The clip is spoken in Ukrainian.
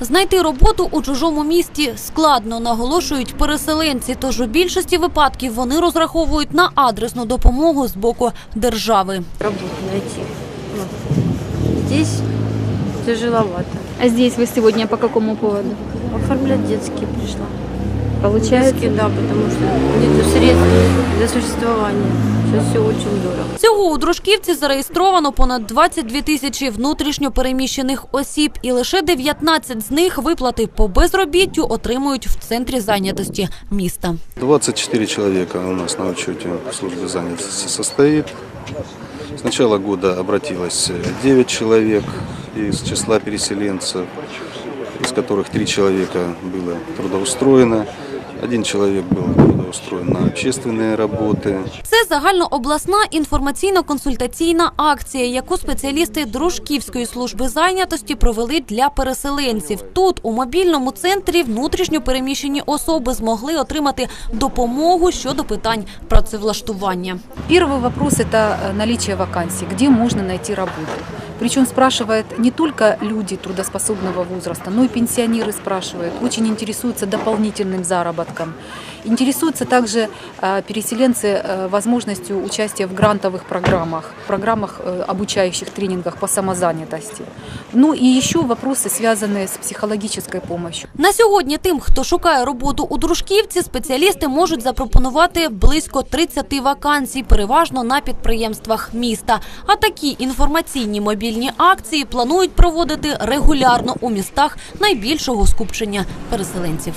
Знайти роботу у чужому місті складно, наголошують переселенці. Тож у більшості випадків вони розраховують на адресну допомогу з боку держави. Роботу знайти. Тут здесь тяжеловато. А здесь ви сьогодні по какому поводу? Оформлять детские пришла Получается? Детские, да, потому что нет средств для существования. Сейчас все очень дорого. Всього у Дружківці зареєстровано понад 22 тисячі внутрішньо переміщених осіб, і лише 19 з них виплати по безробіттю отримують в центрі зайнятості міста. 24 человека у нас на учете службы занятости состоит. С начала года обратилось э, 9 человек из числа переселенцев, из которых 3 человека было трудоустроено. Один человек был трудоустроен на общественные работы. Це загальнообласна інформаційно-консультаційна акція, яку спеціалісти Дружківської служби зайнятості провели для переселенців. Тут у мобільному центрі внутрішньо переміщені особи змогли отримати допомогу щодо питань працевлаштування. Первый вопрос – это э, наличие вакансий, где можно найти работу. Причем спрашивают не только люди трудоспособного возраста, но и пенсионеры спрашивают, очень интересуются дополнительным заработком. Интересуются также э, переселенцы э, возможностью участия в грантовых программах, программах э, обучающих тренингах по самозанятости. Ну и еще вопросы, связанные с психологической помощью. На сьогодні тим, хто шукає роботу у Дружківці, спеціалісти можуть запропонувати близько 30 вакансій, переважно на підприємствах міста. А такі інформаційні мобільні акції планують проводити регулярно у містах найбільшого скупчення переселенців.